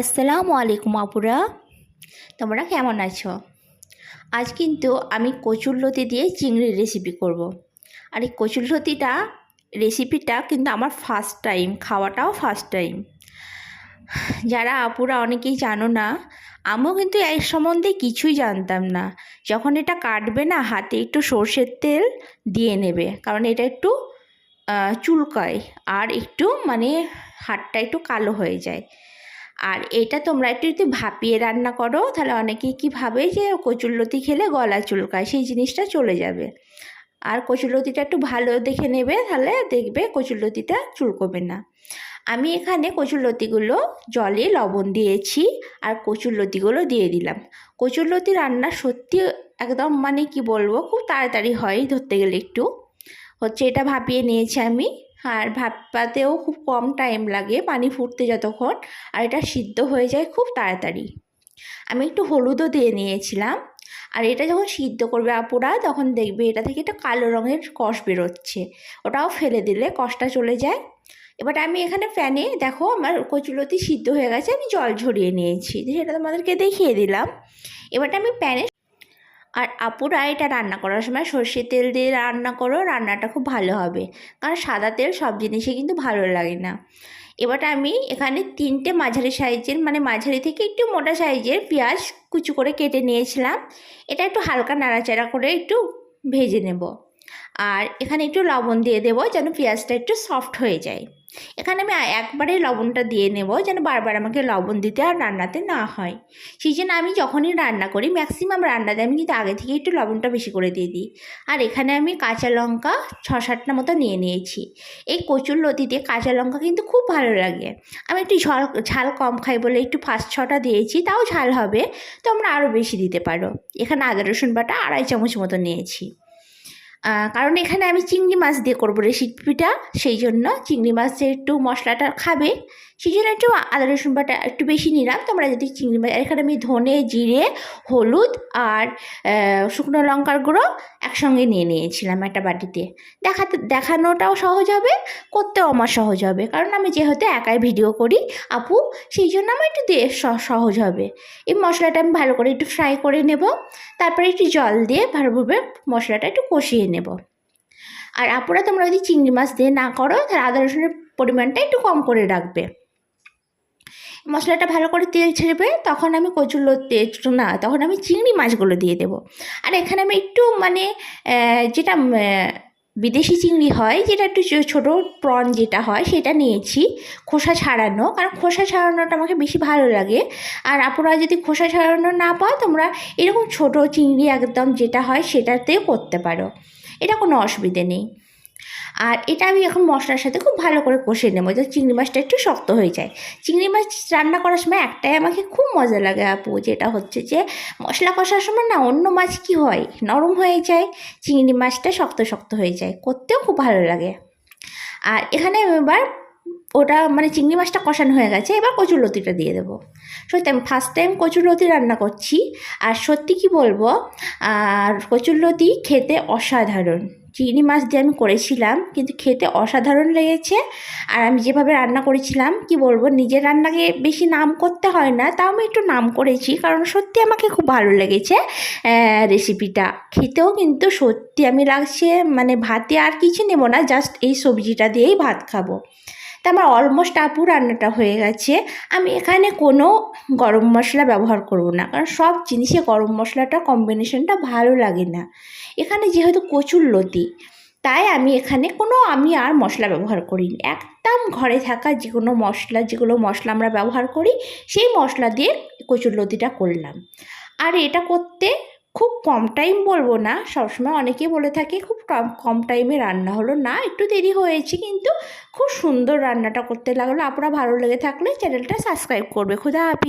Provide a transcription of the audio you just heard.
আসসালামু আলাইকুম আপুরা। তোমরা কেমন আছো? আজ কিন্তু আমি কচুরলতি দিয়ে চিংড়ির রেসিপি করব। আর এই কচুরলতিটা রেসিপিটা কিন্তু আমার ফার্স্ট টাইম খাওয়াটাও ফার্স্ট টাইম যারা আপুরা অনেকেই জানো না, আমিও কিন্তু এর সম্বন্ধে কিছুই জানতাম না। যখন এটা কাটবে না, হাতে একটু সর্ষের তেল দিয়ে নেবে। কারণ এটা একটু চুলকায়। আর একটু মানে হাতটা একটু কালো হয়ে যায়। আর এটা তোমরা একটু যদি ভাপিয়ে রান্না করো, তাহলে অনেকেই কী ভাবে যে কচুরলতি খেলে গলা চুলকায়, সেই জিনিসটা চলে যাবে। আর কচুরলতিটা একটু ভালো দেখে নেবে, তাহলে দেখবে কচুরলতিটা চুলকবে না। আমি এখানে কচুরলতিগুলো জলে লবণ দিয়েছি আর কচুরলতিগুলো দিয়ে দিলাম। কচুরলতি রান্না সত্যি একদম মানে কি বলব, খুব তাড়াতাড়ি হয় ধরতে গেলে একটু। হচ্ছে এটা ভাপিয়ে নিয়েছি আমি। আর ভাপাতেও খুব কম টাইম লাগে, পানি ফুটতে যতক্ষণ, আর এটা সিদ্ধ হয়ে যায় খুব তাড়াতাড়ি। আমি একটু হলুদও দিয়ে নিয়েছিলাম, আর এটা যখন সিদ্ধ করবে আপুরা, তখন দেখবে এটা থেকে একটা কালো রঙের কষ বেরোচ্ছে। ওটাও ফেলে দিলে কষটা চলে যায়। এবার আমি এখানে ফ্যানে দেখো আমার কচুলতি সিদ্ধ হয়ে গেছে, আমি জল ঝরিয়ে নিয়েছি। সেটা তোমাদেরকে দেখিয়ে দিলাম। এবারটা আমি প্যানে আর আপুরা এটা রান্না করার সময় সর্ষের তেল দিয়ে রান্না করো, রান্নাটা খুব ভালো হবে। কারণ সাদা তেল সব জিনিসে কিন্তু ভালো লাগে না। এবার আমি এখানে তিনটে মাঝারি সাইজের মানে মাঝারি থেকে একটু মোটা সাইজের পেঁয়াজ কুচু করে কেটে নিয়েছিলাম। এটা একটু হালকা নাড়াচাড়া করে একটু ভেজে নেব। আর এখানে একটু লবণ দিয়ে দেবো যেন পেঁয়াজটা একটু সফট হয়ে যায়। এখানে আমি একবারে লবণটা দিয়ে নেব যেন বারবার আমাকে লবণ দিতে আর রান্নাতে না হয়। সেই জন্য আমি যখনই রান্না করি ম্যাক্সিমাম রান্নাতে আমি কিন্তু আগে থেকে একটু লবণটা বেশি করে দিয়ে দিই। আর এখানে আমি কাঁচা লঙ্কা ছ সাতটা মতো নিয়ে নিয়েছি। এই কচুর লতিতে কাঁচা লঙ্কা কিন্তু খুব ভালো লাগে। আমি একটু ঝাল ঝাল কম খাই বলে একটু পাঁচ ছটা দিয়েছি, তাও ঝাল হবে তো আমরা আরও বেশি দিতে পারো। এখানে আদা রসুন বাটা আড়াই চামচ মতো নিয়েছি। কারণ এখানে আমি চিংড়ি মাছ দিয়ে করব রেসিপিটা সেই জন্য চিংড়ি মাছ একটু মশলাটা খাবে। সেই জন্য একটু আদা, রসুন বাটা একটু বেশি নিলাম। তোমরা যদি চিংড়ি মাছ, এখানে আমি ধনে, জিরে, হলুদ আর শুকনো লঙ্কার গুঁড়ো একসঙ্গে নিয়ে নিয়েছিলাম একটা বাটিতে। দেখাতে, দেখানোটাও সহজ হবে, করতেও আমার সহজ হবে। কারণ আমি যেহেতু একাই ভিডিও করি, আপু সেই জন্য আমার একটু সহজ হবে। এই মশলাটা আমি ভালো করে একটু ফ্রাই করে নেব। তারপরে একটু জল দিয়ে ভালোভাবে মশলাটা একটু কষিয়ে নেব। আর আপুরা তোমরা যদি চিংড়ি মাছ দিয়ে না করো, তাহলে আদা রসুনের পরিমাণটা একটু কম করে রাখবে। মশলাটা ভালো করে তেল ছেড়বে তখন আমি একটু না, তখন আমি চিংড়ি মাছগুলো দিয়ে দেবো। আর এখানে আমি একটু মানে যেটা বিদেশি চিংড়ি হয়, যেটা একটু ছোটো প্রন যেটা হয়, সেটা নিয়েছি। খোসা ছাড়ানো, কারণ খোসা ছাড়ানোটা আমাকে বেশি ভালো লাগে। আর আপনারা যদি খোসা ছাড়ানো না পাও, তোমরা এরকম ছোট চিংড়ি একদম যেটা হয়, সেটাতেও করতে পারো। এটা কোনো অসুবিধে নেই। আর এটা আমি এখন মশলার সাথে খুব ভালো করে কষে নেব, যাতে চিংড়ি মাছটা একটু শক্ত হয়ে যায়। চিংড়ি মাছ রান্না করার সময় একটাই আমাকে খুব মজা লাগে আপু, যেটা হচ্ছে যে মশলা কষার সময় না অন্য মাছ কি হয়? নরম হয়ে যায়, চিংড়ি মাছটা শক্ত শক্ত হয়ে যায়, করতেও খুব ভালো লাগে। আর এখানে এবার ওটা মানে চিংড়ি মাছটা কষানো হয়ে গেছে, এবার কচুর লতিটা দিয়ে দেবো। সত্যি আমি ফার্স্ট টাইম কচুর লতি রান্না করছি, আর সত্যি কি বলব, আর কচুর লতি খেতে অসাধারণ। চিংড়ি মাছ দিয়ে আমি করেছিলাম, কিন্তু খেতে অসাধারণ লেগেছে, আর আমি যেভাবে রান্না করেছিলাম, কি বলব, নিজের রান্নাকে বেশি নাম করতে হয় না, তাও আমি একটু নাম করেছি, কারণ সত্যি আমাকে খুব ভালো লেগেছে রেসিপিটা খেতেও কিন্তু সত্যি আমি লাগছে মানে ভাতে আর কিছু নেব না জাস্ট এই সবজিটা দিয়েই ভাত খাব। তা আমার অলমোস্ট আপু রান্নাটা হয়ে গেছে। আমি এখানে কোনো গরম মশলা ব্যবহার করব না, কারণ সব জিনিসে গরম মশলাটা কম্বিনেশনটা ভালো লাগে না। এখানে যেহেতু কচুর লতি, তাই আমি এখানে কোনো, আমি আর মশলা ব্যবহার করিনি। একদম ঘরে থাকা যে কোনো মশলা যেগুলো মশলা আমরা ব্যবহার করি, সেই মশলা দিয়ে কচুর লতিটা করলাম। আর এটা করতে খুব কম টাইম বলব না। সবসময় অনেকে বলে থাকে, খুব কম কম টাইমে রান্না হলো। না, একটু দেরি হয়েছে, কিন্তু খুব সুন্দর রান্নাটা করতে লাগল। আপনারা ভালো লেগে থাকলে চ্যানেলটা সাবস্ক্রাইব করবে। খুদা হাফি